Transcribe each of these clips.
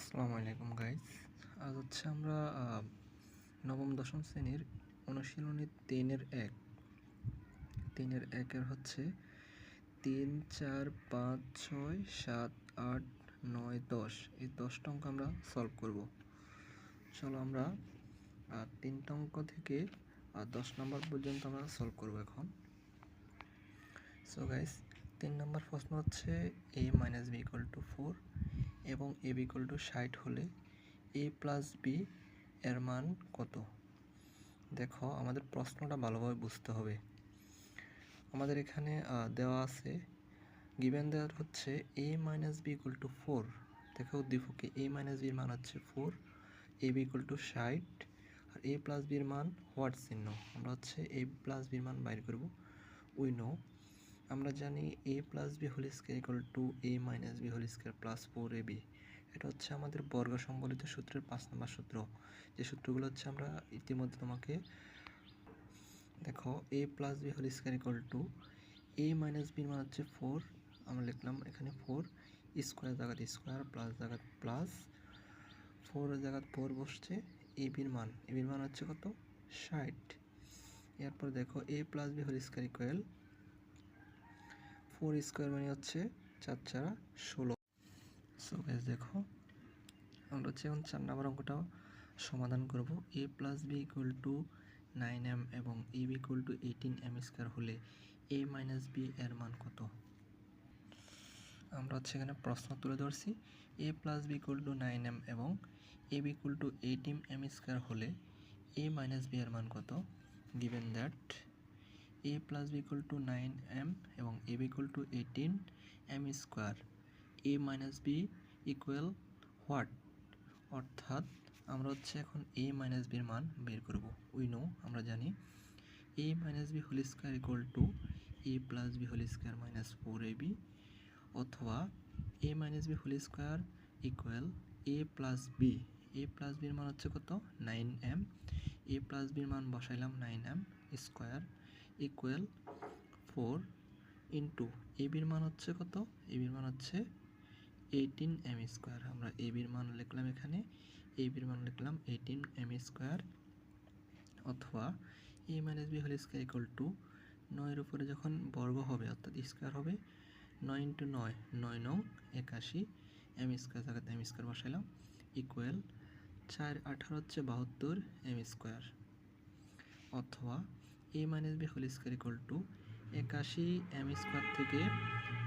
আসসালামু আলাইকুম গাইস আজ হচ্ছে আমরা নবম, দশম শ্রেণির অনুশীলনী তিনের এক। তিনের একের হচ্ছে তিন, চার, পাঁচ, ছয়, সাত, আট, নয়, দশ। এই দশটা অঙ্ক আমরা সলভ করব। চলো আমরা তিনটা অঙ্ক থেকে দশ নম্বর পর্যন্ত আমরা সলভ করব এখন। সো গাইস তিন নম্বর প্রশ্ন হচ্ছে A minus B equal to four এবং এ বি ইকুয়াল টু ষাট হলে এ প্লাস বি এর মান কত? দেখো, আমাদের প্রশ্নটা ভালোভাবে বুঝতে হবে। আমাদের এখানে দেওয়া আছে গিভেন দেওয়ার হচ্ছে A minus B equal to four দেখো, উদ্দীপকে এ মাইনাস বির মান হচ্ছে four A B equal to ষাট, আর এ প্লাস বির মান হোয়াট চিহ্ন? আমরা হচ্ছে এ প্লাস বির মান বাইর করব। উই নো আমরা জানি A plus B whole square equal to A minus B whole square plus four A B এটা হচ্ছে আমাদের বর্গ সম্বলিত সূত্রের পাঁচ নম্বর সূত্র। যে সূত্রগুলো হচ্ছে আমরা ইতিমধ্যে তোমাকে দেখো A plus B whole square equal to A minus বির মান হচ্ছে ফোর আমরা লিখলাম এখানে ফোর স্কোয়ার জায়গাত স্কোয়ার প্লাস জায়গাত প্লাস ফোর জায়গাত ফোর বসছে এ বির মান। এ বির মান হচ্ছে কত? ষাট। এরপর দেখো A plus B whole square equal four square মানে হচ্ছে চার চারা ষোলো। সো গাইজ দেখো, আমরা হচ্ছে এখন চার নম্বর অঙ্কটাও সমাধান করব। A plus B equal to nine M এবং A B equal to eighteen M square হলে এ মাইনাস বি এর মান কত? আমরা হচ্ছে এখানে প্রশ্ন তুলে ধরছি। A plus B equal to nine M এবং A B equal to eighteen M square হলে এ মাইনাস বি এর মান কত? Given that A plus B two nine M এবং A B two eighteen M square A minus B equal what অর্থাৎ আমরা হচ্ছে এখন এ মাইনাস বির মান বের করব। উই নো আমরা জানি। A minus B whole square equal to A plus B whole square minus four A B অথবা A minus B whole square equal A plus B A plus বির মান হচ্ছে কত? নাইন এম এ প্লাস বির মান বসাইলাম nine M square equal four into A বির মান হচ্ছে কত? এ বির মান হচ্ছে এইটিন এম স্কোয়ার আমরা এবির মান লিখলাম এখানে এ বির মান লিখলাম এইটিন এম স্কোয়ার অথবা A minus B whole square equal to নয়ের উপরে যখন বর্গ হবে, অর্থাৎ স্কোয়ার হবে, নয় ইন্টু নয় নয় নং একাশি এম স্কোয়ার জায়গাতে এম স্কোয়ার বসাইলাম ইকুয়াল চার আঠারো হচ্ছে বাহাত্তর এম স্কোয়ার অথবা A minus B whole square equal to একাশি এম স্কোয়ার থেকে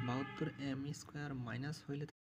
বাহাত্তর এম স্কোয়ার মাইনাস হইলে